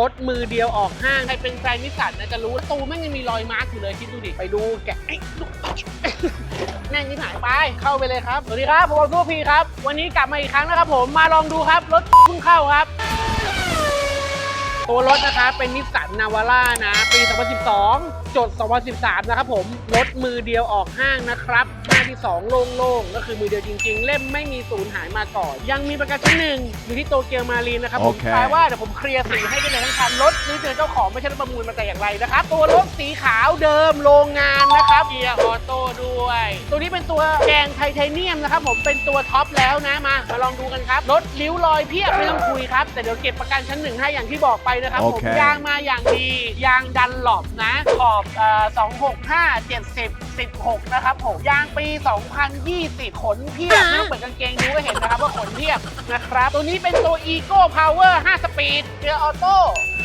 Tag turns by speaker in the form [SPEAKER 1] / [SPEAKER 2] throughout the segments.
[SPEAKER 1] รถมือเดียวออกห้าง ใครเป็นแฟนนิสสันนะจะรู้ประตูแม่งยังมีรอยมาร์กอยู่เลยคิดดูดิ ไปดูแกะไอ้ลูกแม่งนี่หายไป เข้าไปเลยครับ สวัสดีครับผมทูพีครับ วันนี้กลับมาอีกครั้งนะครับผมมาลองดูครับ รถเพิ่งเข้าครับ ตัวรถนะครับเป็นนิสสันนาวาร่านะ ปี 2012 จด 2013 นะครับผม รถมือเดียวออกห้างนะครับ ที่2โล่งๆ ก็คือมือเดียวจริง ๆ เล่มไม่มีสูญหายมาก่อน ยังมีประกันชั้นหนึ่งอยู่ที่โตเกียวมารีนนะครับผม
[SPEAKER 2] โอเค
[SPEAKER 1] แปลว่าเดี๋ยวผมเคลียร์สีให้ได้เลยทั้งคันรถนี่เจอเจ้าของไม่ใช่รถประมูลมาแต่อย่างไรนะครับ ตัวรถสีขาวเดิมโรงงานนะครับเกียร์ออโต้ด้วย ตัวนี้เป็นตัวแกงไทเทเนียมนะครับผมเป็นตัวท็อปแล้วนะมา มาลองดูกันครับรถริ้วรอยเพียบไม่ต้องคุยครับแต่เดี๋ยวเก็บประกันชั้นหนึ่งให้อย่างที่บอกไปนะครับผม
[SPEAKER 2] โอเค
[SPEAKER 1] ยาง มาอย่างดียางดันหลบนะ ขอบเอ่อ265 70 16 นะครับผมยางปี2020 ขนเพียบไม่ต้องเปิดกางเกงดูก็เห็นนะครับว่าขนเพียบนะครับ ตัวนี้เป็นตัว Ego Power 5สปีดเกียร์ออโต้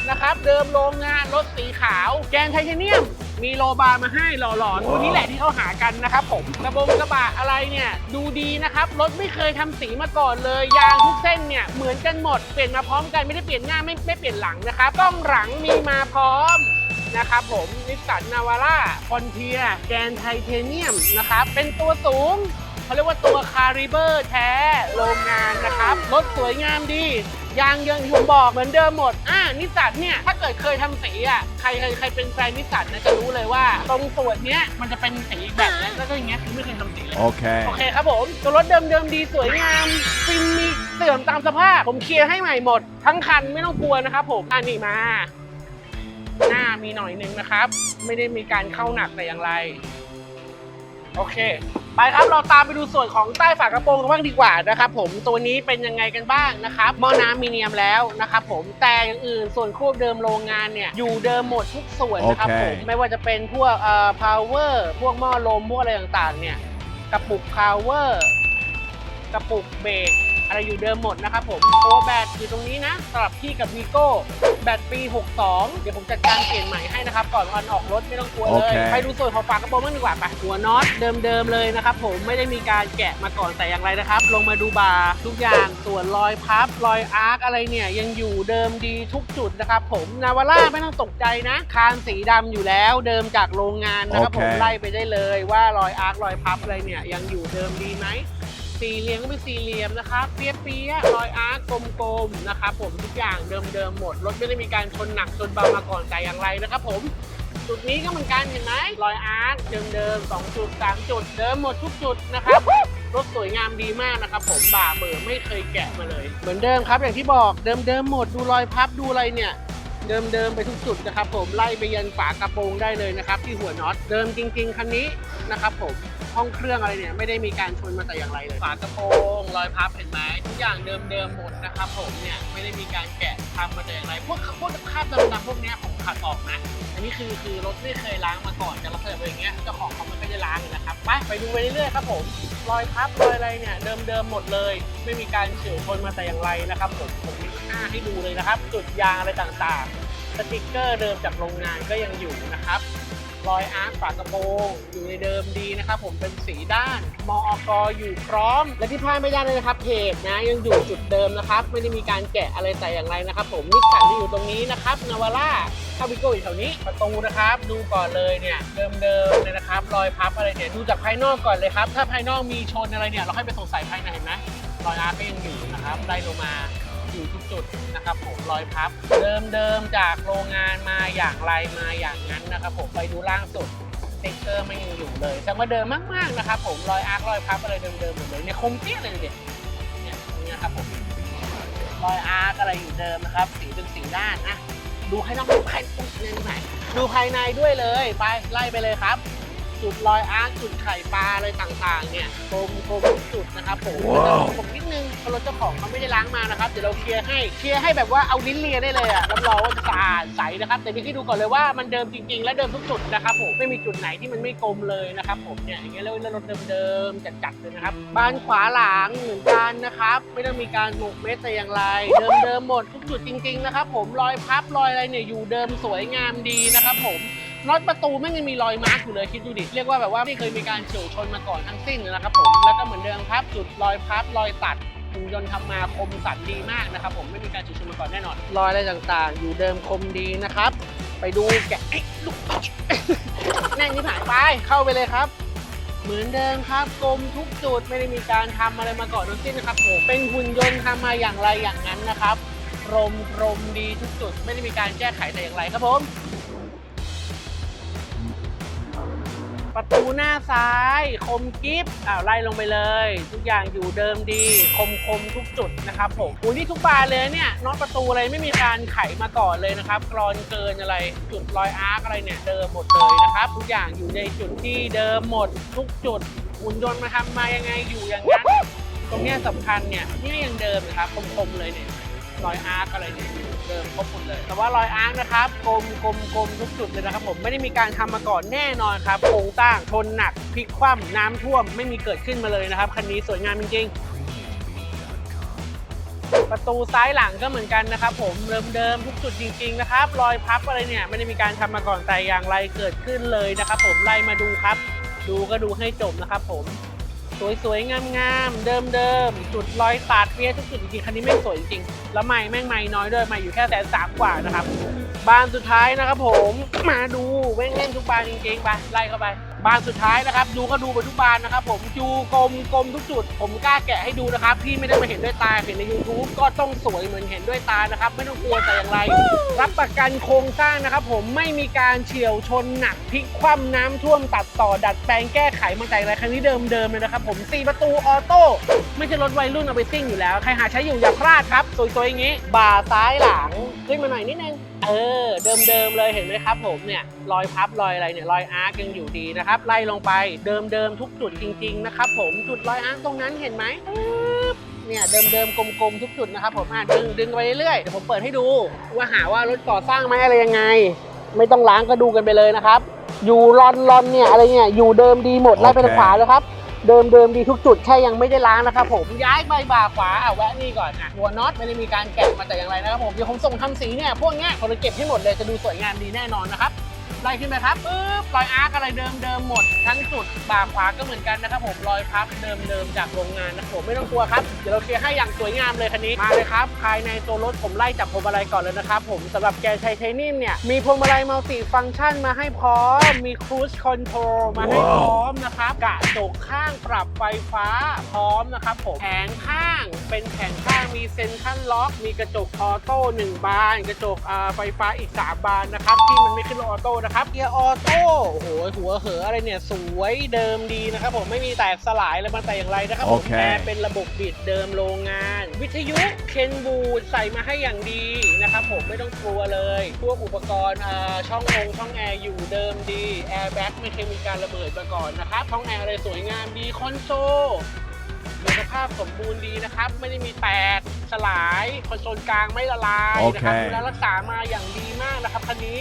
[SPEAKER 1] นะครับ เดิมโรงงานรถสีขาว แกนไทเทเนียมมีโลบาร์มาให้หล่อๆ ตัวนี้แหละที่เขาหากันนะครับผม กระบงกระบะอะไรเนี่ย ดูดีนะครับ รถไม่เคยทำสีมาก่อนเลย ยางทุกเส้นเนี่ย เหมือนกันหมด เปลี่ยนมาพร้อมกันไม่ได้เปลี่ยนหน้าไม่ไม่เปลี่ยนหลังนะครับกล้องหลังมีมาพร้อม นะครับผมนิสสันนาวาร่าฟอนเทียแกนไทเทเนียมนะครับเป็นตัวสูงเขาเรียกว่าตัวคาริเบอร์แท้โรงงานนะครับรถสวยงามดียางยังที่ผมบอกเหมือนเดิมหมด อ่านิสสันเนี่ย ถ้าเกิดเคยทำสีอะ ใครใครใครเป็นแฟนนิสสันนะจะรู้เลยว่า ตรงส่วนเนี้ยมันจะเป็นสีแบบนี้แล้วก็อย่างเงี้ยคือไม่เคยทำสีเลย
[SPEAKER 2] Okay.
[SPEAKER 1] โอเคครับผม ตัวรถเดิมๆดีสวยงาม ฟิล์มมีเสื่อมตามสภาพ ผมเคลียร์ให้ใหม่หมด ทั้งคันไม่ต้องกลัวนะครับผมอันนี้มา หน้ามีหน่อยนึงนะครับ ไม่ได้มีการเข้าหนักแต่อย่างไร โอเค ไปครับเราตามไปดูส่วนของใต้ฝากระโปรงกันบ้างดีกว่านะครับผมตัวนี้เป็นยังไงกันบ้างนะครับหม้อน้ำมีเนียมแล้วนะครับผมแต่อย่างอื่นส่วนควบเดิมโรงงานเนี่ยอยู่เดิมหมดทุกส่วนนะครับ
[SPEAKER 2] โอเค
[SPEAKER 1] ผมไม่ว่าจะเป็นพวกเอ่อ power พวกหม้อลมพวกอะไรต่างๆ เนี่ยกระปุก power กระปุกเบรก อะไรอยู่เดิมหมดนะครับผมโอแบตอยู่ตรงนี้นะสลับที่กับวีโก้แบตปี 62 เดี๋ยวผมจัดการเปลี่ยนใหม่ให้นะครับ ก่อนวันออกรถไม่ต้องกลัวเลย
[SPEAKER 2] โอเค
[SPEAKER 1] ไปดูส่วนของฝากระโปรงบ้างดีกว่าไปหัวน็อตเดิมๆเลยนะครับผมไม่ได้มีการแกะมาก่อนแต่อย่างไรนะครับ ลงมาดูบาร์ทุกอย่างส่วนรอยพับรอยอาร์คอะไรเนี่ยยังอยู่เดิมดีทุกจุดนะครับผมนาวาร่าไม่ต้องตกใจนะ คานสีดำอยู่แล้วเดิมจากโรงงานนะครับผม
[SPEAKER 2] โอเค
[SPEAKER 1] ไล่ไปได้เลยว่ารอยอาร์ครอยพับอะไรเนี่ยยังอยู่เดิมดีไหม สี่เหลี่ยมก็เป็นสี่เหลี่ยมนะครับเปียๆรอยอาร์ตกลมๆนะครับผมทุกอย่างเดิมๆหมดรถไม่ได้มีการชนหนักชนเบามาก่อนแต่อย่างไรนะครับผมจุดนี้ก็เหมือนกันเห็นไหมรอยอาร์ตเดิมๆสองจุดสามจุดเดิมหมดทุกจุดนะครับรถสวยงามดีมากนะครับผมบ่าเบอร์ไม่เคยแกะมาเลย เหมือนเดิมครับอย่างที่บอกเดิมๆหมดดูรอยพับดูอะไรเนี่ย เดิมๆไปทุกจุดนะครับ ผมไล่ไปยันฝากระโปรงได้เลยนะครับ ที่หัวน็อตเดิมจริง ๆคันนี้นะครับ ผมห้องเครื่องอะไรเนี่ยไม่ได้มีการชนมาแต่อย่างไรเลยฝากระโปรงรอยพับเห็นไหมทุกอย่างเดิมๆหมดนะครับ ผมเนี่ยไม่ได้มีการแกะทำมาแต่อย่างไรพวกพวกคราบดำๆพวกเนี้ยผมัดออกนะ อันนี้คือคือรถไม่เคยล้างมาก่อนจะลักษณะเป็นอย่างเงี้ยเจ้าของเขาไม่ค่อยได้ล้างนะครับไปไปดูไปเรื่อยๆครับผมรอยพับรอยอะไรเนี่ยเดิมๆหมดเลย ไม่มีการเฉียวชนมาแต่อย่างไรนะครับผมผมมีหน้าให้ดูเลยนะครับ จุดยางอะไรต่างๆ สติกเกอร์เดิมจากโรงงานก็ยังอยู่นะครับ รอยอาร์ตฝากระโปรงอยู่ในเดิมดีนะครับผมเป็นสีด้าน มออกอยู่พร้อม และที่พลาดไม่ได้เลยนะครับเพจนะยังอยู่จุดเดิมนะครับ ไม่ได้มีการแกะอะไรแต่อย่างไรนะครับ ผมนิสสันที่อยู่ตรงนี้นะครับนาวาร่าคาบิโกอยู่แถวนี้ประตูนะครับ ดูก่อนเลยเนี่ยเดิมๆเลยนะครับ รอยพับอะไรเนี่ยดูจากภายนอกก่อนเลยครับ ถ้าภายนอกมีชนอะไรเนี่ยเราค่อยไปสงสัยภายในเห็นไหมรอยอาร์ตก็ยังอยู่นะครับไล่ลงมา อยู่ทุกจุดนะครับผมรอยพับ เดิมๆจากโรงงานมาอย่างไรมาอย่างนั้นนะครับผมไปดูล่างสุดสติ๊กเกอร์ไม่ยังอยู่เลยแสดงว่าเดิมมากๆนะครับผมรอยอาร์ครอยพับอะไรเดิมๆหมดเลยเนี่ยคมเปี้ยเลยเด็ดเนี่ยตรงเนี้ยครับผมรอยอาร์คอะไรอยู่เดิมนะครับ สีเป็นสีด้านนะดูให้น้องดูภายในไหนดูภายในด้วยเลยไปไล่ไปเลยครับ จุดรอยอาร์คจุดไข่ปลาอะไรต่างๆ เนี่ยกลมกลมทุกจุดนะครับผม
[SPEAKER 2] ว้าว
[SPEAKER 1] ผมนิดนึง เพราะรถเจ้าของเขาไม่ได้ล้างมานะครับเดี๋ยวเราเคลียร์ให้เคลียร์ให้แบบว่าเอาลิ้นเลียได้เลยอะรับรองว่าจะสะอาดใสนะครับแต่นี่ให้ดูก่อนเลยว่ามันเดิมจริง ๆ และเดิมทุกจุดนะครับผมไม่มีจุดไหนที่มันไม่กลมเลยนะครับผมเนี่ยอย่างเงี้ยเรียกว่ารถเดิมๆจัดๆเลยนะครับบานขวาหลังเหมือนกันนะครับไม่ต้องมีการหมกเม็ดแต่อย่างไร เดิมๆหมดทุกจุดจริง ๆ นะครับผมรอยพับรอยอะไรเนี่ยอยู่เดิมสวยงามดีนะครับผมน็อตประตูแม่ยังมีรอยมาร์กอยู่เลยคิดดูดิ เรียกว่าแบบว่าไม่เคยมีการเฉียวชนมาก่อนทั้งสิ้นนะครับผม แล้วก็เหมือนเดิมครับจุดรอยพับรอยตัด หุ่นยนต์ทำมาคมสันดีมากนะครับ ผมไม่มีการฉุกชนมาก่อนแน่นอน รอยอะไรต่างๆ อยู่เดิมคมดีนะครับ ไปดูแกะเอ้ลูกแน่งที่หายไปเข้าไปเลยครับ เหมือนเดิมครับกลมทุกจุดไม่ได้มีการทำอะไรมาก่อนทั้งสิ้นนะครับผมเป็นหุ่นยนต์ทำมาอย่างไรอย่างนั้นนะครับกรมกรมดีทุกจุดไม่ได้มีการแก้ไขแต่อย่างไรครับผม ประตูหน้าซ้าย คมกิฟต์อ้าไล่ลงไปเลย ทุกอย่างอยู่เดิมดี คมคมทุกจุดนะครับผมอุ้ยนี่ทุกบานเลยเนี่ยน็อตประตูอะไรไม่มีการไขมาก่อนเลยนะครับกรอนเกินอะไรจุดรอยอาร์คอะไรเนี่ยเดิมหมดเลยนะครับ ทุกอย่างอยู่ในจุดที่เดิมหมดทุกจุดหุ่นยนต์มาทำมายังไงอยู่อย่างนั้นตรงเนี้ยสำคัญเนี่ยนี่ยังเดิมนะครับคมๆเลยเนี่ย รอยอาร์คอะไรเนี่ยเดิมครบหมดเลย แต่ว่ารอยอาร์คนะครับกลมกลมกลมทุกจุดเลยนะครับผมไม่ได้มีการทำมาก่อนแน่นอนครับโครงสร้างทนหนักพลิกคว่ำน้ำท่วมไม่มีเกิดขึ้นมาเลยนะครับคันนี้สวยงามจริงประตูซ้ายหลังก็เหมือนกันนะครับ ผมเดิมๆทุกจุดจริง ๆ นะครับ รอยพับอะไรเนี่ยไม่ได้มีการทำมาก่อนแต่อย่างไรเกิดขึ้นเลยนะครับ ผมไล่มาดูครับ ดูก็ดูให้จบนะครับ ผม สวยๆ งามๆ เดิมๆ จุดรอยตาดเปี้ยทุกจุดจริงๆ คันนี้ไม่งสวยจริงๆ แล้วไม่แม่งไม่น้อยด้วยไม่อยู่แค่แสนสามกว่านะครับ บานสุดท้ายนะครับผม มาดูแม่งเล่นทุกบานจริงๆ ไป ไล่เข้าไป บานสุดท้ายนะครับ ดูก็ดูไปทุกบานนะครับ ผมจูกลมกลมทุกจุด ผมกล้าแกะให้ดูนะครับ พี่ไม่ได้มาเห็นด้วยตาเห็นใน YouTube ก็ต้องสวยเหมือนเห็นด้วยตานะครับ ไม่ต้องกลัวแต่อย่างไร รับประกันโครงสร้างนะครับ ผมไม่มีการเฉียวชนหนักพลิกคว่ำน้ำท่วมตัดต่อดัดแปลงแก้ไขมาแต่อะไรคันนี้เดิมๆเลยนะครับผม4ประตูออโต้ไม่ใช่รถวัยรุ่นเอาไปซิ่งอยู่แล้วใครหาใช้อยู่อย่าพลาดครับสวยๆอย่างนี้บ่าซ้ายหลังขึ้นมาหน่อยนิดนึง เออเดิมๆเลยเห็นไหมครับผมเนี่ยรอยพับรอยอะไรเนี่ยรอยอาร์คยังอยู่ดีนะครับไล่ลงไปเดิมๆทุกจุดจริงๆนะครับผมจุดรอยอาร์คตรงนั้นเห็นไหมเนี่ยเดิมๆกลมๆทุกจุดนะครับผมอะดึงดึงไปเรื่อยๆเดี๋ยวผมเปิดให้ดูว่าหาว่ารถก่อสร้างไหมอะไรยังไง ไม่ต้องล้างก็ดูกันไปเลยนะครับ อยู่รอนรอนเนี่ยอะไรเนี่ยอยู่เดิมดีหมดไล่ไปทางขวาเลยครับ เดิมเดิมดีทุกจุดแค่ยังไม่ได้ล้างนะครับผมย้ายใบบ่าขวาอะแวะนี่ก่อนนะหัวน็อตไม่ได้มีการแกะมาแต่อย่างไรนะครับผมเดี๋ยวผมส่งทำสีเนี่ยพวกเนี้ยผมจะเก็บให้หมดเลยจะดูสวยงามดีแน่นอนนะครับ ไล่ขึ้นไปครับปึ๊บรอยอาร์คอะไรเดิมเดิมหมด ทั้งจุดบ่าขวาก็เหมือนกันนะครับผมรอยพับเดิมเดิมจากโรงงานนะครับผมไม่ต้องกลัวครับเดี๋ยวเราเคลียร์ให้อย่างสวยงามเลยคันนี้มาเลยครับภายในตัวรถผมไล่จับพวงมาลัยก่อนเลยนะครับผมสำหรับแกนไทเทเนียมเนี่ยมีพวงมาลัยมัลติฟังก์ชันมาให้พร้อมมีครูซคอนโทรลมาให้พร้อมนะครับกระจกข้างปรับไฟฟ้าพร้อมนะครับผมแผงข้างเป็นแผงข้างมีเซ็นทรัลล็อก มีกระจกออโต้หนึ่งบาน กระจกไฟฟ้าอีก 3 บานนะครับที่มันไม่ขึ้นออโต้นะครับเกียร์ออโต้โอ้โหหัวเหออะไรเนี่ยสวยเดิมดีนะครับผมไม่มีแตกสลายอะไรมาแต่อย่างไรนะครับผม
[SPEAKER 2] โอเค
[SPEAKER 1] แอร์เป็นระบบบิดเดิมโรงงาน วิทยุเคนบูดใส่มาให้อย่างดีนะครับผมไม่ต้องกลัวเลยพวกอุปกรณ์อ่าช่ององช่องแอร์อยู่เดิมดีแอร์แบ็กไม่เคยมีการระเบิดมาก่อนนะครับช่องแอร์อะไรสวยงามดีคอนโซลมีสภาพสมบูรณ์ดีนะครับ ไม่ได้มีแตกสลายคอนโซลกลางไม่ละลายนะครับ
[SPEAKER 2] โอเค
[SPEAKER 1] ดูแลรักษามาอย่างดีมากนะครับคันนี้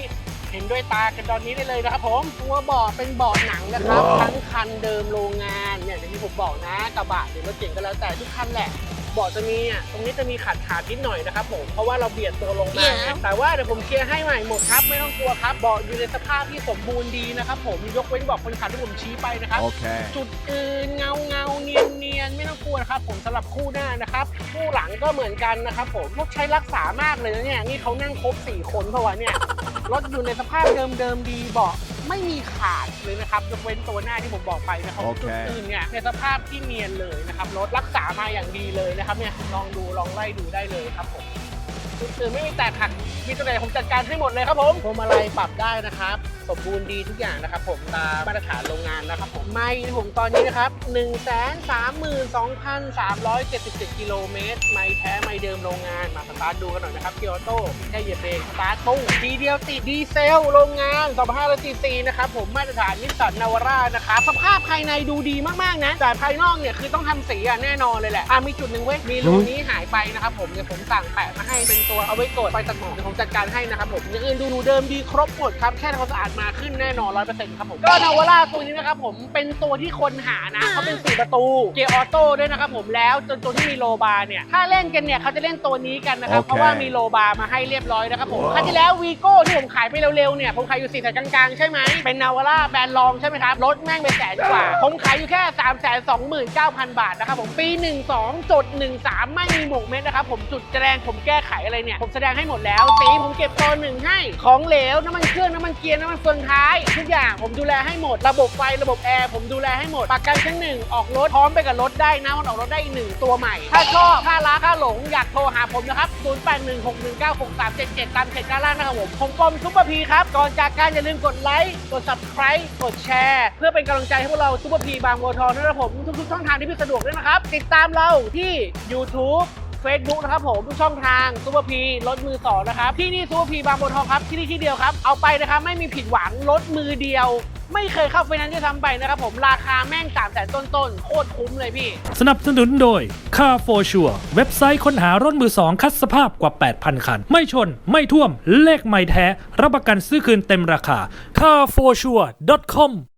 [SPEAKER 1] เห็นด้วยตากันตอนนี้ได้เลยนะครับผมตัวเบาะเป็นเบาะหนังนะครับ
[SPEAKER 2] ว้าว
[SPEAKER 1] ทั้งคันเดิมโรงงานเนี่ยอย่างที่ผมบอกนะกระบะหรือรถเก๋งก็แล้วแต่ทุกคันแหละเบาะจะมีอะตรงนี้จะมีขัดขาดนิดหน่อยนะครับผมเพราะว่าเราเบียดตัวลงมาแต่ว่าเดี๋ยวผมเคลียร์ให้ใหม่หมดครับ ไม่ต้องกลัวครับเบาะอยู่ในสภาพที่สมบูรณ์ดีนะครับผมยกเว้นเบาะคนขับที่ผมชี้ไปนะครับ
[SPEAKER 2] Okay.
[SPEAKER 1] จุดอื่นเงาเงาเนียนเนียนไม่ต้องกลัวนะครับผมสำหรับคู่หน้านะครับ คู่หลังก็เหมือนกันนะครับผมรถใช้รักษามากเลยนะเนี่ยนี่เขานั่งครบ4คนเพราะว่าเนี่ยรถอยู่ในสภาพเดิมเดิมๆดีเบาะ ไม่มีขาดเลยนะครับยกเว้นตัวหน้าที่ผมบอกไปนะครับ
[SPEAKER 2] โอเค
[SPEAKER 1] จุดอื่นเนี่ยในสภาพที่เนียนเลยนะครับรถรักษามาอย่างดีเลยนะครับเนี่ยลองดูลองไล่ดูได้เลยครับผมจุด อื่นไม่มีแตกหักมีตัวไหนผมจัดการให้หมดเลยครับผมพวงมาลัยปรับได้นะครับ สมบูรณ์ดีทุกอย่างนะครับ ผมตามมาตรฐานโรงงานนะครับผมไม่ผมตอนนี้นะครับ1 3 2 3 7 7กิโลเมตรไม่แท้ไม่เดิมโรงงานมาสตาร์ทดูกันหน่อยนะครับเกียร์ออโต้แค่เหยียบเบรกสตาร์ทปุ้งทีเดียวติดดีเซลโรงงาน2,500ซีซีนะครับผมมาตรฐานนิสสันนาวาร่านะครับสภาพภายในดูดีมากๆนะแต่ภายนอกเนี่ยคือต้องทำสีอะแน่นอนเลยแหละอะมีจุดหนึ่งเว้ยมีรูนี้หายไปนะครับผมเดี๋ยวผมสั่งแปะมาให้เป็นตัวเอาไว้กดไฟตัดหมอกเดี๋ยวผมจัดการให้นะครับผมอย่างอื่นดูเดิมดีครบหมดครับแค่ทำความสะอาดมาขึ้นแน่นอนร้อยเปอร์เซ็นต์ครับผมก็นาวาร่าตัวนี้นะครับผมเป็นตัวที่คนหานะเขาเป็นสี่ประตูเกียร์ออโต้ด้วยนะครับผมแล้วจนตัวที่มีโลบาร์เนี่ยถ้าเล่นกันเนี่ยเขาจะเล่นตัวนี้กันนะครับ
[SPEAKER 2] โอเค
[SPEAKER 1] เพราะว่ามีโลบาร์มาให้เรียบร้อยนะครับผมครั้งที่แล้ววีโก้ที่ผมขายไปเร็วๆเนี่ยผมขายอยู่สี่แสนกลางๆใช่ไหมเป็นนาวาร่าแบรนด์รองใช่ไหมครับรถแม่งไปแสนกว่าผมขายอยู่แค่3 2 9 0 0 0บาทนะครับผมปี 12จด13 ไม่มีหมกเม็ดนะครับผมจุดแสดงผมแก้ไขอะไรเนี่ย ผมแสดงให้หมดแล้ว สีผมเก็บตัวหนึ่งให้ ของเหลว น้ำมันเครื่อง น้ำมันเกียร์ น้ำมันเฟืองท้าย ทุกอย่างผมดูแลให้หมด ระบบไฟ ระบบแอร์ ผมดูแลให้หมด ประกันชั้นหนึ่งออกรถ พร้อมไปกับรถได้นะมันออกรถได้อีกหนึ่งตัวใหม่ ถ้าชอบ ถ้ารัก ถ้าหลง อยากโทรหาผมนะครับ0816196377ตามเพจด้านล่างนะครับผม ผมกรมซุปเปอร์พีครับ ก่อนจากการอย่าลืมกดไลค์ กด subscribe กดแชร์ เพื่อเป็นกำลังใจให้พวกเราซุปเปอร์พีบางบัวทองนะครับผมทุกๆช่องทางที่พี่สะดวกด้วยนะครับ ติดตามเราที่ YouTube Facebook นะครับผมทุกช่องทางซูเปอร์พีรถมือสองนะครับที่นี่ซูเปอร์พีบางบัวทองครับที่นี่ที่เดียวครับเอาไปนะครับไม่มีผิดหวังรถมือเดียว ไม่เคยเข้าไฟนนซ์ด้วยซ้ำไปนะครับผมราคาแม่งสามแสนต้นๆโคตรคุ้มเลยพี่
[SPEAKER 3] สนับสนุนโดย Car for Sure เว็บไซต์ค้นหารถมือสองคัดสภาพกว่า 8,000 คัน ไม่ชน ไม่ท่วม เลขไม่แท้ รับประกันซื้อคืนเต็มราคา carforsure.com